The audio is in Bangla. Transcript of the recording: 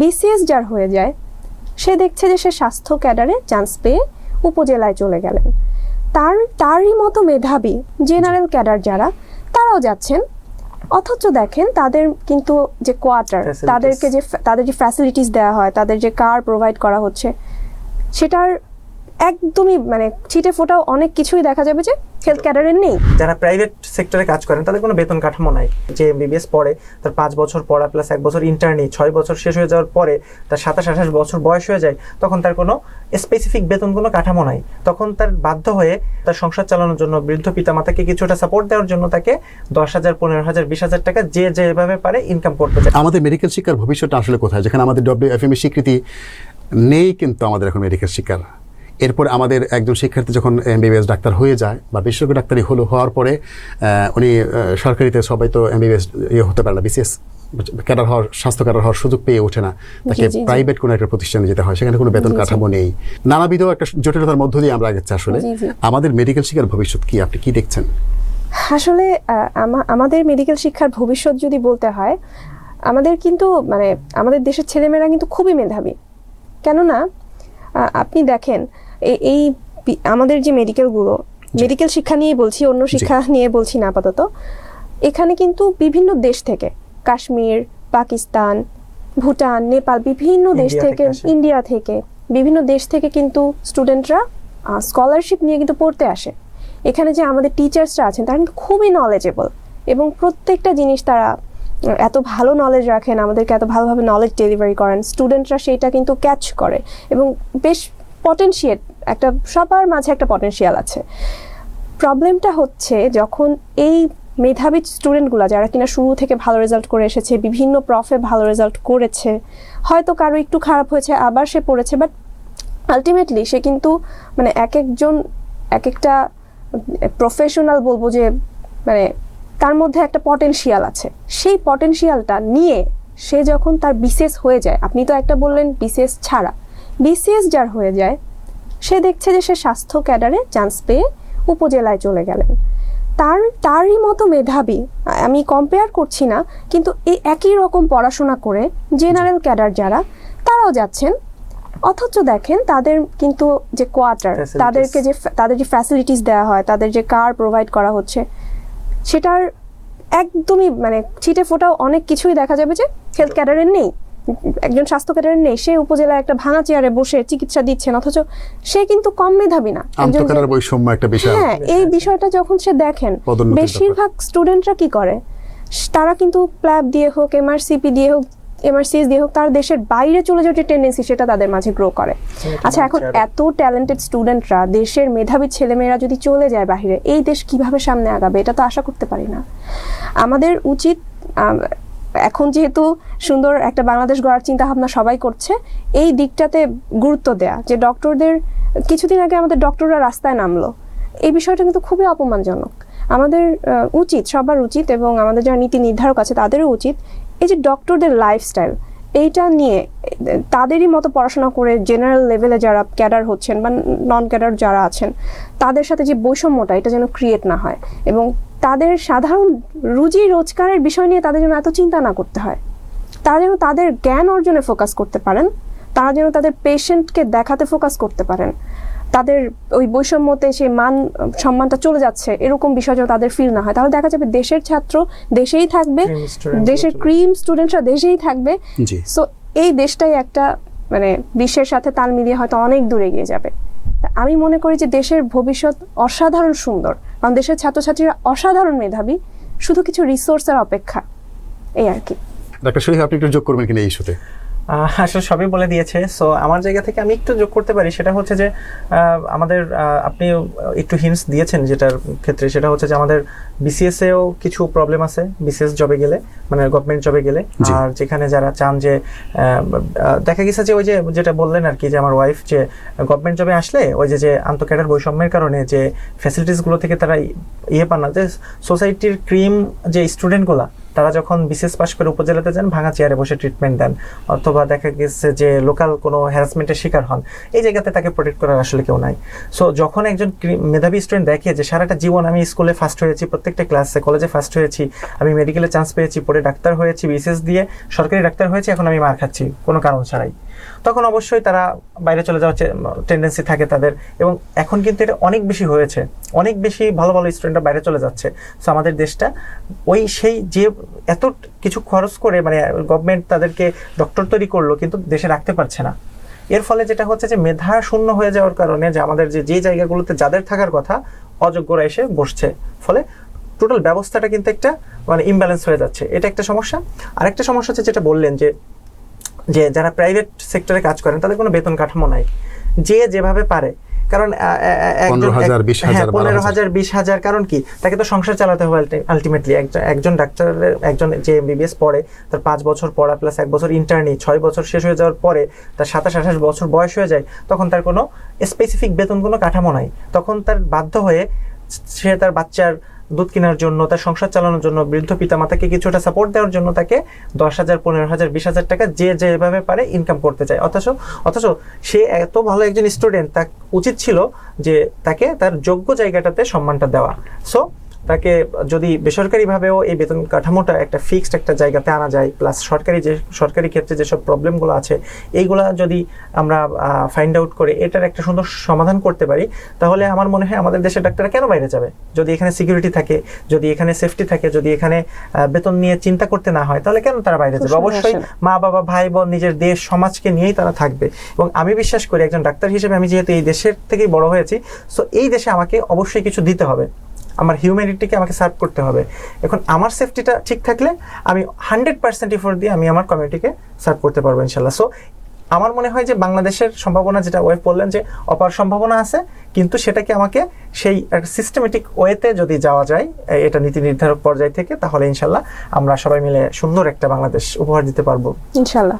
বিসিএস যার হয়ে যায় সে দেখছে যে সে স্বাস্থ্য ক্যাডারে চান্স পেয়ে উপজেলায় চলে গেলেন। তার তারই মতো মেধাবী জেনারেল ক্যাডার যারা তারাও যাচ্ছেন। অথচ দেখেন তাদের কিন্তু যে কোয়ার্টার তাদেরকে যে তাদের যে ফ্যাসিলিটিস দেওয়া হয় তাদের যে কার প্রোভাইড করা হচ্ছে সেটার একদমই মানে ছিটে ফোটাও অনেক কিছুই দেখা যাবে যে হেলথ ক্যাডারের নেই? যারা প্রাইভেট সেক্টরে কাজ করেন তাদের কোনো বেতন কাঠামো নাই। যে এমবিবিএস পড়ে তার পাঁচ বছর পড়া প্লাস এক বছর ইন্টার্নি ছয় বছর শেষ হয়ে যাওয়ার পরে তার সাতাশ আঠাশ বছর বয়স হয়ে যায় তখন তার কোনো স্পেসিফিক বেতন কোনো কাঠামো নাই। তখন তার বাধ্য হয়ে তার সংসার চালানোর জন্য বৃদ্ধ পিতামাতাকে কিছুটা সাপোর্ট দেওয়ার জন্য তাকে দশ হাজার পনেরো হাজার বিশ হাজার টাকা যে যেভাবে পারে ইনকাম করতে চায়। আমাদের মেডিকেল শিক্ষার ভবিষ্যৎটা আসলে কোথায়? যেখানে আমাদের ডব্লিউ এফ এম স্বীকৃতি নেই কিন্তু আমাদের এখন মেডিকেল শিক্ষার এরপর আমাদের একজন শিক্ষার্থী যখন এমবিবিএস ডাক্তার হয়ে যায় বা বিশেষজ্ঞ ডাক্তারি হলো হওয়ার পরে উনি সরকারিতে সবাই তো এমবিবিএস ইয়ে হতে পারে না বিসিএস ক্যাডার হওয়ার স্বাস্থ্য ক্যাডার হওয়ার সুযোগ পেয়ে ওঠে না তাকে। প্রাইভেট কোনো একটা প্রতিষ্ঠানে যেতে হয় সেখানে কোনো বেতন। কাঠামো নেই নানাবিধ একটা জটিলতার মধ্য দিয়ে আমরা আগেছি আসলে। আমাদের মেডিকেল শিক্ষার ভবিষ্যৎ কি আপনি কি দেখছেন আসলে আমাদের মেডিকেল শিক্ষার ভবিষ্যৎ যদি বলতে হয় আমাদের কিন্তু মানে আমাদের দেশের ছেলেমেয়েরা কিন্তু খুবই মেধাবী কেননা আপনি দেখেন এই আমাদের যে মেডিকেলগুলো মেডিকেল শিক্ষা নিয়ে বলছি অন্য শিক্ষা নিয়ে বলছি না আপাতত। এখানে কিন্তু বিভিন্ন দেশ থেকে কাশ্মীর পাকিস্তান ভুটান নেপাল বিভিন্ন দেশ থেকে থেকে ইন্ডিয়া থেকে বিভিন্ন দেশ থেকে কিন্তু স্টুডেন্টরা স্কলারশিপ নিয়ে কিন্তু পড়তে আসে। এখানে যে আমাদের টিচার্সরা আছেন তারা কিন্তু খুবই নলেজেবল এবং প্রত্যেকটা জিনিস তারা এত ভালো নলেজ রাখেন আমাদেরকে এত ভালোভাবে নলেজ ডেলিভারি করেন স্টুডেন্টরা সেইটা কিন্তু ক্যাচ করে এবং বেশ পটেনশিয়েট একটা, সবার মাঝে একটা পটেনশিয়াল আছে। প্রবলেমটা হচ্ছে যখন এই মেধাবী স্টুডেন্টগুলো যারা কিনা শুরু থেকে ভালো রেজাল্ট করে এসেছে, বিভিন্ন প্রফে ভালো রেজাল্ট করেছে, হয়তো কারও একটু খারাপ হয়েছে, আবার সে পড়েছে বাট আলটিমেটলি সে কিন্তু মানে এক একজন, এক একটা প্রফেশনাল বলব যে মানে তার মধ্যে একটা পটেনশিয়াল আছে। সেই পটেনশিয়ালটা নিয়ে সে যখন তার বিসিএস হয়ে যায়, আপনি তো একটা বললেন বিসিএস ছাড়া বিসিএস যার হয়ে যায় সে দেখছে যে সে স্বাস্থ্য ক্যাডারে চান্স পেয়ে উপজেলায় চলে গেলেন। তার তারই মতো মেধাবী আমি কম্পেয়ার করছি না কিন্তু এই একই রকম পড়াশোনা করে জেনারেল ক্যাডার যারা তারাও যাচ্ছেন। অথচ দেখেন তাদের কিন্তু যে কোয়ার্টার তাদেরকে যে তাদের যে ফ্যাসিলিটিস দেওয়া হয় তাদের যে কার প্রোভাইড করা হচ্ছে সেটার একদমই মানে ছিটে ফোটাও অনেক কিছুই দেখা যাবে যে হেলথ ক্যাডারের নেই। একজন স্বাস্থ্য ক্যাডারের নেই সে উপজেলায় একটা ভাঙা চেয়ারে বসে চিকিৎসা দিচ্ছেন অথচ সে কিন্তু কম মেধাবী না। একজন বৈষম্য একটা বিষয়। হ্যাঁ এই বিষয়টা যখন সে দেখেন বেশিরভাগ স্টুডেন্টরা কি করে? তারা কিন্তু প্ল্যাব দিয়ে হোক এমআরসিপি দিয়ে হোক এমআরসিএস দিয়ে হোক তার দেশের বাইরে চলে যাওয়ার যে টেন্ডেন্সি সেটা তাদের মাঝে গ্রো করে। আচ্ছা এখন এত ট্যালেন্টেড স্টুডেন্টরা দেশের মেধাবী ছেলেমেয়েরা যদি চলে যায় বাইরে এই দেশ কীভাবে সামনে আগাবে? এটা তো আশা করতে পারি না। আমাদের উচিত এখন যেহেতু সুন্দর একটা বাংলাদেশ গড়ার চিন্তা ভাবনা সবাই করছে, এই দিকটাতে গুরুত্ব দেয়া, যে ডক্টরদের, কিছুদিন আগে আমাদের ডক্টররা রাস্তায় নামলো। এই বিষয়টা কিন্তু খুবই অপমানজনক। আমাদের উচিত, সবার উচিত এবং আমাদের যারা নীতি নির্ধারক আছে তাদেরও উচিত, এই যে ডক্টরদের লাইফস্টাইল এইটা নিয়ে, তাদেরই মতো পড়াশোনা করে জেনারেল লেভেলে যারা ক্যাডার হচ্ছেন বা নন ক্যাডার যারা আছেন, তাদের সাথে যে বৈষম্যটা, এটা যেন ক্রিয়েট না হয়। এবং তাদের সাধারণ রুজি রোজগারের বিষয় নিয়ে তাদের যেন এত চিন্তা না করতে হয়। তারা যেন তাদের জ্ঞান অর্জনে ফোকাস করতে পারেন। তারা যেন তাদের পেশেন্টকে দেখাতে ফোকাস করতে পারেন। তাদের ওই বৈষম্যতে সেই মান সম্মানটা চলে যাচ্ছে এরকম বিষয় যেন তাদের ফিল না হয়। তাহলে দেখা যাবে দেশের ছাত্র দেশেই থাকবে দেশের ক্রিম স্টুডেন্টরা দেশেই থাকবে। সো এই দেশটাই একটা মানে বিশ্বের সাথে তাল মিলিয়ে হয়তো অনেক দূরে গিয়ে যাবে। তা আমি মনে করি যে দেশের ভবিষ্যৎ অসাধারণ সুন্দর। কারণ দেশের ছাত্রছাত্রীরা অসাধারণ মেধাবী, শুধু কিছু রিসোর্সের অপেক্ষা। এই আর কি। ডাক্তার শরীফ, আপনি একটু যোগ করবেন কিনা এই ইস্যুতে? আসলে সবই বলে দিয়েছে। সো আমার জায়গা থেকে আমি একটু যোগ করতে পারি সেটা হচ্ছে যে আমাদের আপনি একটু হিন্টস দিয়েছেন যেটার ক্ষেত্রে সেটা হচ্ছে যে আমাদের বিসিএস এও কিছু প্রবলেম আছে বিসিএস জবে গেলে মানে গভর্নমেন্ট জবে গেলে। আর যেখানে যারা চান যে দেখা গেছে যে ওই যে যেটা বললেন আর কি যে আমার ওয়াইফ যে গভর্নমেন্ট জবে আসলে ওই যে যে আন্তঃক্যাডার বৈষম্যের কারণে যে ফ্যাসিলিটিসগুলো থেকে তারা ইয়ে পান না যে সোসাইটির ক্রিম যে স্টুডেন্টগুলা তারা যখন বিশেষ পাশ করে উপজেলাতে যান, ভাঙা চেয়ারে বসে ট্রিটমেন্ট দেন। অথবা দেখা গেছে যে লোকাল কোনো হ্যারাসমেন্টের শিকার হন, এই জায়গাতে তাকে প্রোটেক্ট করার আসলে কেউ নাই। সো যখন একজন মেধাবী স্টুডেন্ট দেখে যে সারাটা জীবন আমি স্কুলে ফার্স্ট হয়েছি, প্রত্যেকটা ক্লাসে কলেজে ফার্স্ট হয়েছি, আমি মেডিকেলে চান্স পেয়েছি, পরে ডাক্তার হয়েছি বিশেষ দিয়ে সরকারি ডাক্তার হয়েছে, এখন আমি মার খাচ্ছি, কোনো কারণ ছাড়াই। তখন অবশ্যই তারা বাইরে চলে যাওয়ার টেন্ডেন্সি থাকে তাদের। এবং এখন কিন্তু এটা অনেক বেশি হয়েছে। অনেক বেশি ভালো ভালো স্টুডেন্টরা বাইরে চলে যাচ্ছে। সো আমাদের দেশটা ওই সেই যে এত কিছু খরচ করে মানে গভর্নমেন্ট তাদেরকে ডক্টর তৈরি করল কিন্তু দেশে রাখতে পারছে না। এর ফলে যেটা হচ্ছে যে মেধা শূন্য হয়ে যাওয়ার কারণে যে আমাদের যে যে জায়গাগুলোতে যাদের থাকার কথা, অযোগ্যরা এসে বসছে। ফলে টোটাল ব্যবস্থাটা কিন্তু একটা মানে ইমব্যালেন্স হয়ে যাচ্ছে। এটা একটা সমস্যা। আরেকটা সমস্যা হচ্ছে যেটা বললেন যে যে যারা প্রাইভেট সেক্টরে কাজ করেন তাদের কোনো বেতন কাঠামো নাই। যে যেভাবে পারে কারণ আহ, আহ, একজন- 15,000, 20,000, হ্যাঁ, 12,000 পনেরো হাজার বিশ হাজার কারণ কি? তাকে তো সংসার চালাতে হবে আলটিমেটলি একজন ডাক্তারের একজন যে এমবিবিএস পড়ে তার পাঁচ বছর পড়া প্লাস এক বছর ইন্টার্নি ছয় বছর শেষ হয়ে যাওয়ার পরে তার সাতাশ আঠাশ বছর বয়স হয়ে যায় তখন তার কোনো স্পেসিফিক বেতন কোনো কাঠামো নাই। তখন তার বাধ্য হয়ে সে তার বাচ্চার দুধ কেনার জন্য, তার সংসার চালানোর জন্য বৃদ্ধ পিতা পিতামাতাকে কিছুটা সাপোর্ট দেওয়ার জন্য তাকে দশ হাজার, পনেরো হাজার, বিশ হাজার টাকা যে যেভাবে পারে ইনকাম করতে চায়। অথচ অথচ সে এত ভালো একজন স্টুডেন্ট তা উচিত ছিল যে তাকে তার যোগ্য জায়গাটাতে সম্মানটা দেওয়া। সো তাকে যদি বেসরকারিভাবেও এই বেতন কাঠামোটা একটা ফিক্সড একটা জায়গাতে আনা যায় প্লাস সরকারি যে সরকারি ক্ষেত্রে যেসব প্রবলেমগুলো আছে এইগুলা যদি আমরা ফাইন্ড আউট করে এটার একটা সুন্দর সমাধান করতে পারি তাহলে আমার মনে হয় আমাদের দেশের ডাক্তাররা কেন বাইরে যাবে? যদি এখানে সিকিউরিটি থাকে যদি এখানে সেফটি থাকে যদি এখানে বেতন নিয়ে চিন্তা করতে না হয় তাহলে কেন তারা বাইরে যাবে? অবশ্যই মা বাবা ভাই বোন নিজের দেশ সমাজকে নিয়েই তারা থাকবে। এবং আমি বিশ্বাস করি একজন ডাক্তার হিসেবে আমি যেহেতু এই দেশের থেকেই বড় হয়েছি সো এই দেশে আমাকে অবশ্যই কিছু দিতে হবে। আমার হিউম্যানিটিকে আমাকে সার্ভ করতে হবে। এখন আমার সেফটিটা ঠিক থাকলে আমি হান্ড্রেড পার্সেন্ট ইফোর্ট দিয়ে আমি আমার কমিউনিটিকে সার্ভ করতে পারব ইনশাল্লাহ সো আমার মনে হয় যে বাংলাদেশের সম্ভাবনা যেটা, ওয়েব বললেন যে অপার সম্ভাবনা আছে, কিন্তু সেটাকে আমাকে সেই একটা সিস্টেমেটিক ওয়েতে যদি যাওয়া যায় এটা নীতি নির্ধারক পর্যায় থেকে, তাহলে ইনশাল্লাহ আমরা সবাই মিলে সুন্দর একটা বাংলাদেশ উপহার দিতে পারব। ইনশাল্লাহ